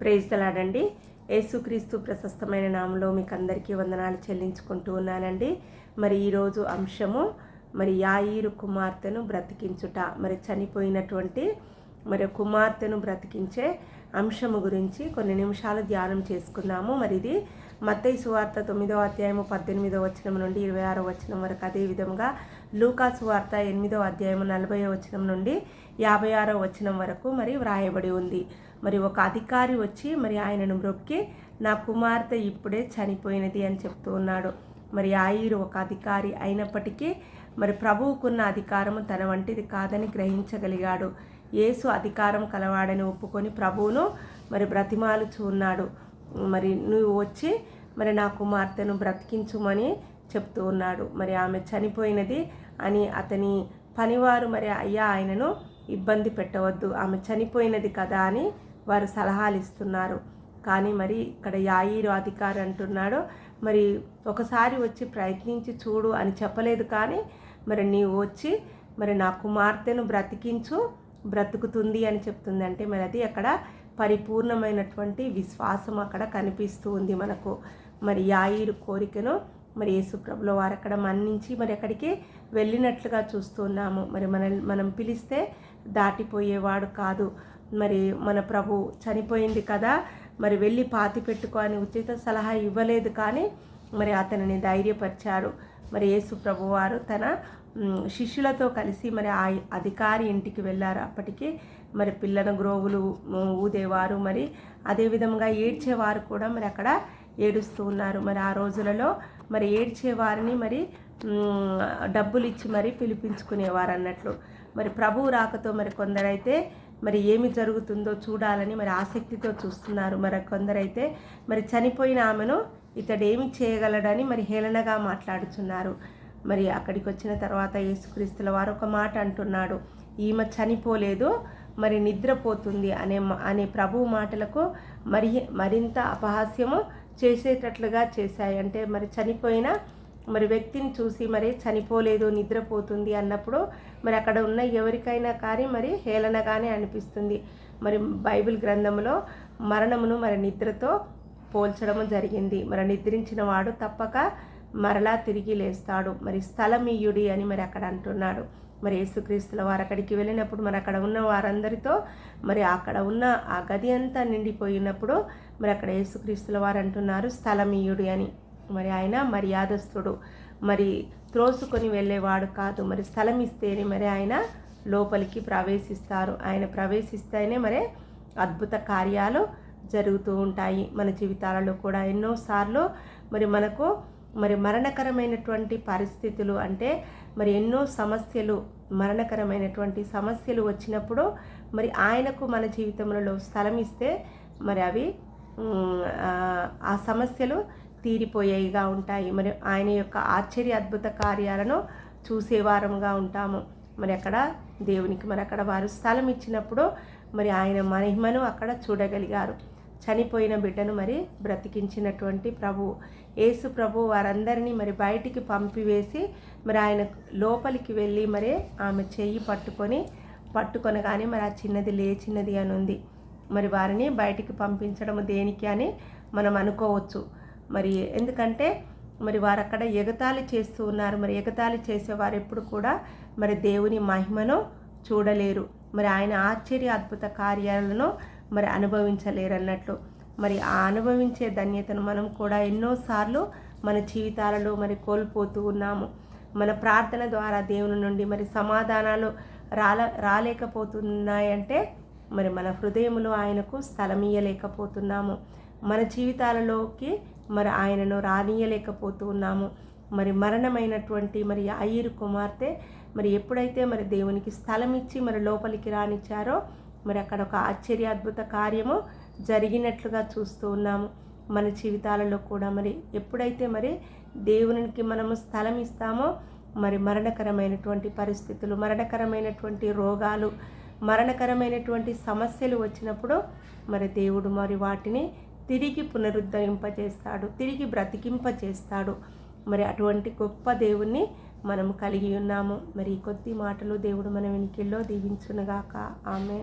ప్రేజితలాడండి యేసుక్రీస్తు ప్రశస్తమైన నామంలో మీకు అందరికీ వందనాలు చెల్లించుకుంటూ ఉన్నానండి. మరి ఈరోజు అంశము మరి యాయిరు కుమార్తెను బ్రతికించుట. మరి చనిపోయినటువంటి మరి కుమార్తెను బ్రతికించే అంశము గురించి కొన్ని నిమిషాలు ధ్యానం చేసుకుందాము. మరి ఇది మత్తయి సువార్త తొమ్మిదో అధ్యాయము పద్దెనిమిదో వచనం నుండి ఇరవై ఆరో వచనం వరకు అదే విధంగా లూకా సువార్త ఎనిమిదో అధ్యాయము నలభై వచనం నుండి యాభై ఆరో వచనం వరకు మరి వ్రాయబడి ఉంది. మరి ఒక అధికారి వచ్చి మరి ఆయనను మ్రొక్కి నా కుమార్తె ఇప్పుడే చనిపోయినది అని చెప్తూ ఉన్నాడు. మరి ఆయురు ఒక అధికారి అయినప్పటికీ మరి ప్రభువుకున్న అధికారము తన వంటిది కాదని గ్రహించగలిగాడు. యేసు అధికారం కలవాడని ఒప్పుకొని ప్రభువును మరి బ్రతిమాలుచూ ఉన్నాడు. మరి నువ్వు వచ్చి మరి నా కుమార్తెను బ్రతికించుమని చెప్తూ ఉన్నాడు. మరి ఆమె చనిపోయినది అని అతని పనివారు మరి అయ్యా ఆయనను ఇబ్బంది పెట్టవద్దు. ఆమె చనిపోయినది కదా అని వారు సలహాలు ఇస్తున్నారు. కానీ మరి ఇక్కడ యాయిరు అధికారి అంటున్నాడు మరి ఒకసారి వచ్చి ప్రయత్నించి చూడు అని చెప్పలేదు కానీ మరి నీవు వచ్చి మరి నా కుమార్తెను బ్రతికించు బ్రతుకుతుంది అని చెప్తుంది. అంటే మరి అది అక్కడ పరిపూర్ణమైనటువంటి విశ్వాసం అక్కడ కనిపిస్తూ ఉంది మనకు. మరి యాయిరు కోరికను మరి యేసుప్రభుల వారు అక్కడ మన్నించి మరి అక్కడికి వెళ్ళినట్లుగా చూస్తున్నాము. మరి మన మనం పిలిస్తే దాటిపోయేవాడు కాదు. మరి మన ప్రభు చనిపోయింది కదా మరి వెళ్ళి పాతి పెట్టుకో అని ఉచిత సలహా ఇవ్వలేదు కానీ మరి అతనిని ధైర్యపరిచారు. మరి యేసు ప్రభు వారు తన శిష్యులతో కలిసి మరి ఆ అధికారి ఇంటికి వెళ్ళారు. అప్పటికి మరి పిల్లల గ్రోవులు ఊదేవారు మరి అదేవిధంగా ఏడ్చేవారు కూడా మరి అక్కడ ఏడుస్తూ ఉన్నారు. మరి ఆ రోజులలో మరి ఏడ్చేవారిని మరి డబ్బులు ఇచ్చి మరి పిలిపించుకునేవారు అన్నట్లు. మరి ప్రభువు రాకతో మరి కొందరైతే మరి ఏమి జరుగుతుందో చూడాలని మరి ఆసక్తితో చూస్తున్నారు. మరి కొందరైతే మరి చనిపోయిన ఆమెను ఇతడు ఏమి చేయగలడని మరి హేళనగా మాట్లాడుతున్నారు మరి అక్కడికి వచ్చిన తర్వాత యేసుక్రీస్తుల వారు ఒక మాట అంటున్నాడు. ఈమె చనిపోలేదు మరి నిద్రపోతుంది అనే అనే ప్రభు మాటలకు మరి మరింత అపహాస్యము చేసేటట్లుగా చేశాయి. అంటే మరి చనిపోయిన మరి వ్యక్తిని చూసి మరి చనిపోలేదు నిద్రపోతుంది అన్నప్పుడు మరి అక్కడ ఉన్న ఎవరికైనా కానీ మరి హేళనగానే అనిపిస్తుంది. మరి బైబిల్ గ్రంథంలో మరణమును మరి నిద్రతో పోల్చడము జరిగింది. మరి నిద్రించిన వాడు తప్పక మరలా తిరిగి లేస్తాడు. మరి స్థలమీయుడి అని మరి అక్కడ అంటున్నాడు. మరి యేసుక్రీస్తుల వారు అక్కడికి వెళ్ళినప్పుడు మరి అక్కడ ఉన్న వారందరితో మరి అక్కడ ఉన్న ఆ గది అంతా నిండిపోయినప్పుడు మరి అక్కడ యేసుక్రీస్తుల వారు అంటున్నారు స్థలమీయుడి అని. మరి ఆయన మర్యాదస్తుడు. మరి త్రోసుకొని వెళ్ళేవాడు కాదు. మరి స్థలం ఇస్తేనే మరి ఆయన లోపలికి ప్రవేశిస్తారు. ఆయన ప్రవేశిస్తేనే మరి అద్భుత కార్యాలు జరుగుతూ ఉంటాయి. మన జీవితాలలో కూడా ఎన్నోసార్లు మరి మనకు మరి మరణకరమైనటువంటి పరిస్థితులు అంటే మరి ఎన్నో సమస్యలు మరణకరమైనటువంటి సమస్యలు వచ్చినప్పుడు మరి ఆయనకు మన జీవితంలో స్థలం ఇస్తే మరి అవి ఆ సమస్యలు తీరిపోయేవిగా ఉంటాయి. మరి ఆయన యొక్క ఆశ్చర్య అద్భుత కార్యాలను చూసేవారంగా ఉంటాము. మరి అక్కడ దేవునికి మరి అక్కడ వారు స్థలం ఇచ్చినప్పుడు మరి ఆయన మహిమను అక్కడ చూడగలిగారు. చనిపోయిన బిడ్డను మరి బ్రతికించినటువంటి ప్రభు. యేసు ప్రభు వారందరినీ మరి బయటికి పంపివేసి మరి ఆయన లోపలికి వెళ్ళి మరి ఆమె చెయ్యి పట్టుకొని పట్టుకొనగానే మరి ఆ చిన్నది లేచినది అని ఉంది. మరి వారిని బయటికి పంపించడం దేనికి అని మనం అనుకోవచ్చు. మరి ఎందుకంటే మరి వారు అక్కడ ఎగతాళి చేస్తూ ఉన్నారు. మరి ఎగతాళి చేసేవారు ఎప్పుడు కూడా మరి దేవుని మహిమను చూడలేరు. మరి ఆయన ఆశ్చర్య అద్భుత కార్యాలను మరి అనుభవించలేరన్నట్లు. మరి ఆ అనుభవించే ధన్యతను మనం కూడా ఎన్నోసార్లు మన జీవితాలలో మరి కోల్పోతూ ఉన్నాము. మన ప్రార్థన ద్వారా దేవుని నుండి మరి సమాధానాలు రాల రాలేకపోతున్నాయంటే మరి మన హృదయంలో ఆయనకు స్థలమీయలేకపోతున్నాము మన జీవితాలలోకి మరి ఆయనను రానియలేకపోతూ ఉన్నాము. మరి మరణమైనటువంటి మరి ఐరు కుమార్తె మరి ఎప్పుడైతే మరి దేవునికి స్థలం ఇచ్చి మరి లోపలికి రానిచ్చారో మరి అక్కడ ఒక ఆశ్చర్య అద్భుత కార్యము జరిగినట్లుగా చూస్తూ ఉన్నాము. మన జీవితాలలో కూడా మరి ఎప్పుడైతే మరి దేవునికి మనము స్థలం ఇస్తామో మరి మరణకరమైనటువంటి పరిస్థితులు మరణకరమైనటువంటి రోగాలు మరణకరమైనటువంటి సమస్యలు వచ్చినప్పుడు మరి దేవుడు మరి వాటిని తిరిగి పునరుద్ధరింపజేస్తాడు తిరిగి బ్రతికింపజేస్తాడు. మరి అటువంటి గొప్ప దేవుణ్ణి మనం కలిగి ఉన్నాము. మరి కొద్ది మాటలు దేవుడు మన వెనికిల్లో దీవించునుగాక. ఆమె